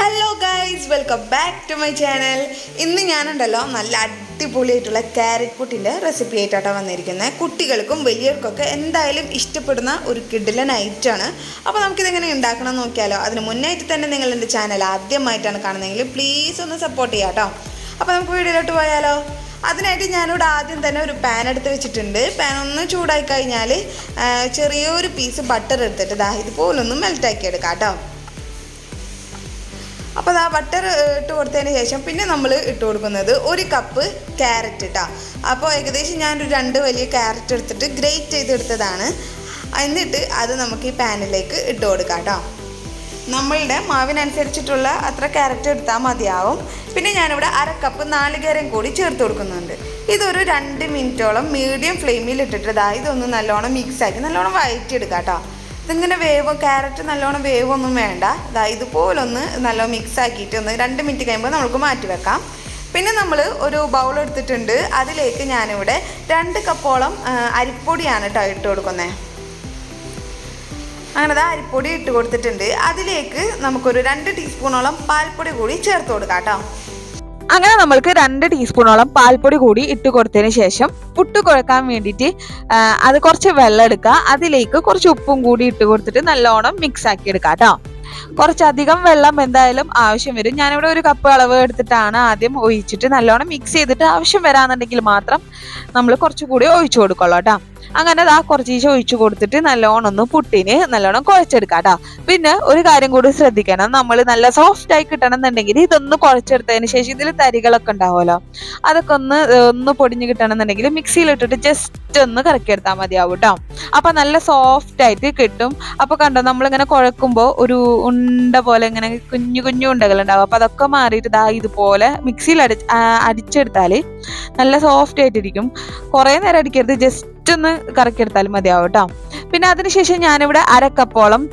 Hello guys welcome back to my channel ഇന്ന് ഞാനുണ്ടല്ലോ നല്ല അടിപൊളിയായിട്ടുള്ള ക്യാരറ്റ് പുട്ടിന്റെ റെസിപ്പി ആയിട്ടാണ് വന്നിരിക്കുന്നത് കുട്ടികൾക്കും വലിയവർക്കൊക്കെ എന്തായാലും ഇഷ്ടപ്പെടുന്ന ഒരു കിഡിലൻ ഐറ്റാണ് അപ്പോൾ നമുക്കിതെങ്ങനെ ഉണ്ടാക്കണം നോക്കിയാലോ. അതിന് മുന്നായിട്ട് തന്നെ നിങ്ങൾ എന്റെ ചാനൽ ആദ്യമായിട്ടാണ് കാണുന്നതെങ്കിൽ പ്ലീസ് ഒന്ന് സപ്പോർട്ട് ചെയ്യാം കേട്ടോ അപ്പോൾ നമുക്ക് വീഡിയോയിലോട്ട് പോയാലോ. അതിനായിട്ട് ഞാനിവിടെ ആദ്യം തന്നെ ഒരു പാൻ എടുത്ത് വെച്ചിട്ടുണ്ട്. പാൻ ഒന്ന് ചൂടായി കഴിഞ്ഞാൽ ചെറിയൊരു പീസ് ബട്ടർ എടുത്തിട്ട് ദാ ഇതുപോലൊന്ന് മെൽറ്റാക്കി എടുക്കാം കേട്ടോ അപ്പോൾ ആ ബട്ടർ ഇട്ട് കൊടുത്തതിന് ശേഷം പിന്നെ നമ്മൾ ഇട്ട് കൊടുക്കുന്നത് ഒരു കപ്പ് ക്യാരറ്റ് ഇട്ടാ അപ്പോൾ ഏകദേശം ഞാനൊരു രണ്ട് വലിയ ക്യാരറ്റ് എടുത്തിട്ട് ഗ്രേറ്റ് ചെയ്തെടുത്തതാണ്. എന്നിട്ട് അത് നമുക്ക് ഈ പാനിലേക്ക് ഇട്ട് കൊടുക്കാം കേട്ടോ നമ്മളുടെ മാവിനനുസരിച്ചിട്ടുള്ള അത്ര ക്യാരറ്റ് എടുത്താൽ മതിയാവും. പിന്നെ ഞാനിവിടെ അര കപ്പ് നാളികേരം കൂടി ചേർത്ത് കൊടുക്കുന്നുണ്ട്. ഇതൊരു രണ്ട് മിനിറ്റോളം മീഡിയം ഫ്ലെയിമിൽ ഇട്ടിട്ട് ഇതാ ഇതൊന്ന് നല്ലോണം മിക്സ് ആക്കി നല്ലോണം വഴറ്റിയെടുക്കാം കേട്ടോ ഇതിങ്ങനെ വേവ് ക്യാരറ്റ് നല്ലോണം വേവൊന്നും വേണ്ട. ഇതാ ഇതുപോലൊന്ന് നല്ലോണം മിക്സ് ആക്കിയിട്ട് ഒന്ന് രണ്ട് മിനിറ്റ് കഴിയുമ്പോൾ നമുക്ക് മാറ്റി വെക്കാം. പിന്നെ നമ്മൾ ഒരു ബൗൾ എടുത്തിട്ടുണ്ട്. അതിലേക്ക് ഞാനിവിടെ രണ്ട് കപ്പോളം അരിപ്പൊടിയാണ് കേട്ടോ ഇട്ട് കൊടുക്കുന്നത് അങ്ങനെ ദാ അരിപ്പൊടി ഇട്ട് കൊടുത്തിട്ടുണ്ട്. അതിലേക്ക് നമുക്കൊരു രണ്ട് ടീസ്പൂണോളം പാൽപ്പൊടി കൂടി ചേർത്ത് കൊടുക്കാം കേട്ടോ അങ്ങനെ നമ്മൾക്ക് രണ്ട് ടീസ്പൂണോളം പാൽപ്പൊടി കൂടി ഇട്ട് കൊടുത്തതിന് ശേഷം പുട്ട് കുഴക്കാൻ വേണ്ടിയിട്ട് അത് കുറച്ച് വെള്ളം എടുക്കുക. അതിലേക്ക് കുറച്ച് ഉപ്പും കൂടി ഇട്ട് കൊടുത്തിട്ട് നല്ലോണം മിക്സ് ആക്കി എടുക്കുക കേട്ടോ കുറച്ചധികം വെള്ളം എന്തായാലും ആവശ്യം വരും. ഞാനിവിടെ ഒരു കപ്പ് അളവ് എടുത്തിട്ടാണ് ആദ്യം ഒഴിച്ചിട്ട് നല്ലോണം മിക്സ് ചെയ്തിട്ട് ആവശ്യം വരാന്നുണ്ടെങ്കിൽ മാത്രം നമ്മൾ കുറച്ചുകൂടി ഒഴിച്ചു കൊടുക്കുള്ളൂ കേട്ടോ അങ്ങനെ ദാ കുറച്ച് ഒഴിച്ചു കൊടുത്തിട്ട് നല്ലോണം ഒന്ന് പുട്ടിന് നല്ലോണം കുഴച്ചെടുക്കാം കേട്ടോ. പിന്നെ ഒരു കാര്യം കൂടി ശ്രദ്ധിക്കണം. നമ്മൾ നല്ല സോഫ്റ്റ് ആയി കിട്ടണം എന്നുണ്ടെങ്കിൽ ഇതൊന്ന് കുഴച്ചെടുത്തതിന് ശേഷം ഇതിൽ തരികളൊക്കെ ഉണ്ടാവുമല്ലോ. അതൊക്കെ ഒന്ന് ഒന്ന് പൊടിഞ്ഞ് കിട്ടണം എന്നുണ്ടെങ്കിൽ മിക്സിയിൽ ഇട്ടിട്ട് ജസ്റ്റ് ഒന്ന് കറക്കിയെടുത്താൽ മതിയാവും കേട്ടോ അപ്പൊ നല്ല സോഫ്റ്റ് ആയിട്ട് കിട്ടും. അപ്പൊ കണ്ടോ നമ്മളിങ്ങനെ കുഴക്കുമ്പോൾ ഒരു ഉണ്ട പോലെ ഇങ്ങനെ കുഞ്ഞു കുഞ്ഞു ഉണ്ടകൾ ഉണ്ടാവും. അപ്പൊ അതൊക്കെ മാറിയിട്ട് ദാ ഇതുപോലെ മിക്സിയിൽ അടി അടിച്ചെടുത്താൽ നല്ല സോഫ്റ്റ് ആയിട്ടിരിക്കും. കുറേ നേരം അടിക്കരുത് ജസ്റ്റ് ഒന്ന് കറക്കിയെടുത്താലും മതിയാവും കേട്ടോ പിന്നെ അതിനുശേഷം ഞാനിവിടെ അരക്കപ്പോളം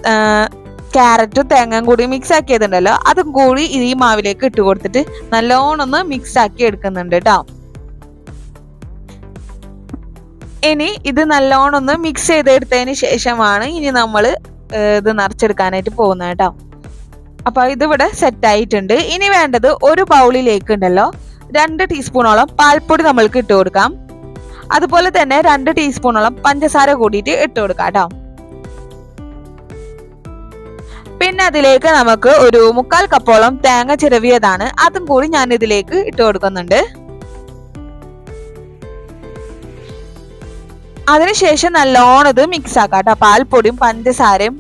ക്യാരറ്റും തേങ്ങയും കൂടി മിക്സ് ആക്കിയതുണ്ടല്ലോ അതും കൂടി ഈ മാവിലേക്ക് ഇട്ട് കൊടുത്തിട്ട് നല്ലോണം ഒന്ന് മിക്സ് ആക്കി എടുക്കുന്നുണ്ട് കേട്ടോ ഇനി ഇത് നല്ലോണം ഒന്ന് മിക്സ് ചെയ്തെടുത്തതിന് ശേഷമാണ് ഇനി നമ്മൾ ഇത് നിറച്ചെടുക്കാനായിട്ട് പോകുന്നത് കേട്ടോ. അപ്പൊ ഇതിവിടെ സെറ്റ് ആയിട്ടുണ്ട്. ഇനി വേണ്ടത് ഒരു ബൗളിലേക്ക് ഉണ്ടല്ലോ. രണ്ട് ടീസ്പൂണോളം പാൽപ്പൊടി നമ്മൾക്ക് ഇട്ട് കൊടുക്കാം. അതുപോലെ തന്നെ രണ്ട് ടീസ്പൂണോളം പഞ്ചസാര കൂടിയിട്ട് ഇട്ട് കൊടുക്കാം കേട്ടോ. പിന്നെ അതിലേക്ക് നമുക്ക് ഒരു മുക്കാൽ കപ്പോളം തേങ്ങ ചിരവിയതാണ്. അതും കൂടി ഞാൻ ഇതിലേക്ക് ഇട്ട് കൊടുക്കുന്നുണ്ട്. അതിനുശേഷം നല്ലോണം ഇത് മിക്സ് ആക്കാം കേട്ടോ പാൽപ്പൊടിയും പഞ്ചസാരയും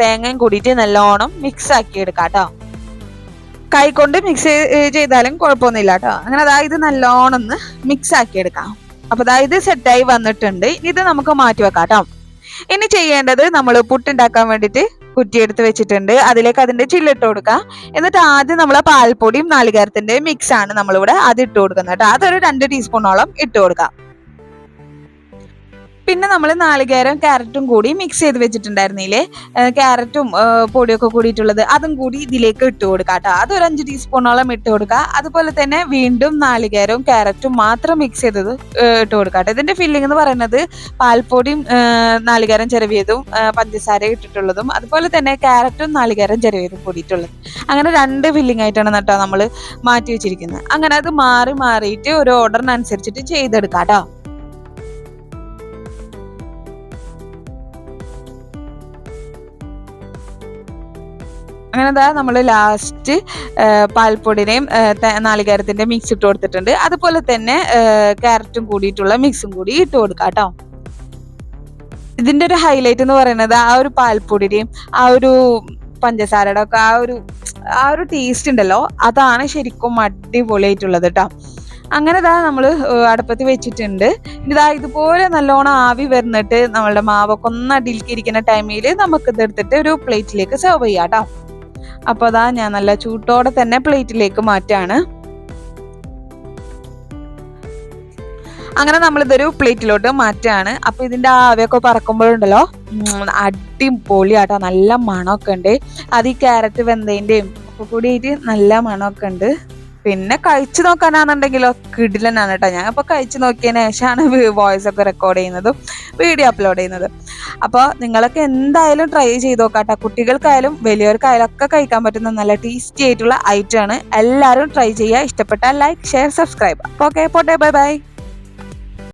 തേങ്ങയും കൂടിയിട്ട് നല്ലോണം മിക്സ് ആക്കി എടുക്കാം കേട്ടോ കൈകൊണ്ട് മിക്സ് ചെയ്താലും കുഴപ്പമൊന്നുമില്ല കേട്ടോ. അങ്ങനെ അതായത് നല്ലോണം ഒന്ന് മിക്സ് ആക്കി എടുക്കാം അപ്പൊ അതായത് സെറ്റായി വന്നിട്ടുണ്ട്. ഇത് നമുക്ക് മാറ്റി വെക്കാം കേട്ടോ ഇനി ചെയ്യേണ്ടത് നമ്മൾ പുട്ടുണ്ടാക്കാൻ വേണ്ടിയിട്ട് കുറ്റിയെടുത്ത് വെച്ചിട്ടുണ്ട്. അതിലേക്ക് അതിന്റെ ചില്ലിട്ട് കൊടുക്കാം എന്നിട്ട് ആദ്യം നമ്മൾ പാൽപ്പൊടിയും നാളികേരത്തിന്റെ മിക്സ് ആണ് നമ്മളിവിടെ അത് ഇട്ട് കൊടുക്കുന്നത് കേട്ടോ. അതൊരു രണ്ട് ടീസ്പൂണോളം ഇട്ട് കൊടുക്കാം. പിന്നെ നമ്മൾ നാളികേരം ക്യാരറ്റും കൂടി മിക്സ് ചെയ്ത് വെച്ചിട്ടുണ്ടായിരുന്നില്ലേ? ക്യാരറ്റും പൊടിയൊക്കെ കൂടിയിട്ടുള്ളത് അതും കൂടി ഇതിലേക്ക് ഇട്ട് കൊടുക്കുക കേട്ടോ അതൊരു അഞ്ച് ടീസ്പൂണോളം ഇട്ട് കൊടുക്കുക അതുപോലെ തന്നെ വീണ്ടും നാളികേരവും ക്യാരറ്റും മാത്രം മിക്സ് ചെയ്തത് ഇട്ട് കൊടുക്കുക കേട്ടോ ഇതിന്റെ ഫില്ലിംഗ് എന്ന് പറയുന്നത് പാൽപ്പൊടിയും നാളികേരം ചെറുവിയതും പഞ്ചസാര ഇട്ടിട്ടുള്ളതും അതുപോലെ തന്നെ ക്യാരറ്റും നാളികേരം ചെറുവിയതും കൂടിയിട്ടുള്ളത്. അങ്ങനെ രണ്ട് ഫില്ലിംഗ് ആയിട്ടാണ് കേട്ടോ നമ്മൾ മാറ്റി വെച്ചിരിക്കുന്നത്. അങ്ങനെ അത് മാറി മാറിയിട്ട് ഒരു ഓർഡറിനനുസരിച്ചിട്ട് ചെയ്തെടുക്കാം കേട്ടോ അങ്ങനെ ദാ നമ്മൾ ലാസ്റ്റ് പാൽപ്പൊടിനെയും നാളികേരത്തിന്റെ മിക്സ് ഇട്ട് കൊടുത്തിട്ടുണ്ട്. അതുപോലെ തന്നെ ക്യാരറ്റും കൂടിയിട്ടുള്ള മിക്സും കൂടി ഇട്ട് കൊടുക്കാം കേട്ടോ ഇതിന്റെ ഒരു ഹൈലൈറ്റ് എന്ന് പറയുന്നത് ആ ഒരു പാൽപ്പൊടിയുടെയും ആ ഒരു പഞ്ചസാരയുടെ ഒക്കെ ആ ഒരു ആ ഒരു ടേസ്റ്റ് ഉണ്ടല്ലോ. അതാണ് ശരിക്കും അടിപൊളിയായിട്ടുള്ളത് കേട്ടോ അങ്ങനെ ഇതാ നമ്മൾ അടുപ്പത്ത് വെച്ചിട്ടുണ്ട്. ഇതാ ഇതുപോലെ നല്ലോണം ആവി വരുന്നിട്ട് നമ്മളുടെ മാവൊക്കെ ഒന്ന് അടിയിലേക്ക് ഇരിക്കുന്ന ടൈമിൽ നമുക്ക് ഇതെടുത്തിട്ട് ഒരു പ്ലേറ്റിലേക്ക് സെർവ് ചെയ്യാം കേട്ടോ അപ്പൊ അതാ ഞാൻ നല്ല ചൂട്ടോടെ തന്നെ പ്ലേറ്റിലേക്ക് മാറ്റാണ്. അങ്ങനെ നമ്മളിതൊരു പ്ലേറ്റിലോട്ട് മാറ്റാണ്. അപ്പൊ ഇതിന്റെ ആവിയൊക്കെ പറക്കുമ്പോഴുണ്ടല്ലോ? ഉം, അടിപൊളിയാട്ടോ. നല്ല മണമൊക്കെ ഉണ്ട് അത് ഈ ക്യാരറ്റ് വെന്തതിന്റെയും ഒക്കെ കൂടിയിട്ട് നല്ല മണമൊക്കെ ഉണ്ട് പിന്നെ കഴിച്ചു നോക്കാനാണെന്നുണ്ടെങ്കിലോ കിടിലനാണ് കേട്ടോ. ഞാൻ അപ്പോൾ കഴിച്ചു നോക്കിയതിന് ശേഷമാണ് വോയിസ് ഒക്കെ റെക്കോർഡ് ചെയ്യുന്നതും വീഡിയോ അപ്ലോഡ് ചെയ്യുന്നത്. അപ്പോൾ നിങ്ങളൊക്കെ എന്തായാലും ട്രൈ ചെയ്ത് നോക്കാട്ടോ. കുട്ടികൾക്കായാലും വലിയവർക്കായാലും ഒക്കെ കഴിക്കാൻ പറ്റുന്ന നല്ല ടേസ്റ്റി ആയിട്ടുള്ള ഐറ്റം ആണ്. എല്ലാവരും ട്രൈ ചെയ്യുക. ഇഷ്ടപ്പെട്ടാൽ ലൈക്ക് ഷെയർ സബ്സ്ക്രൈബ് ഓക്കെ പോട്ടെ. Bye bye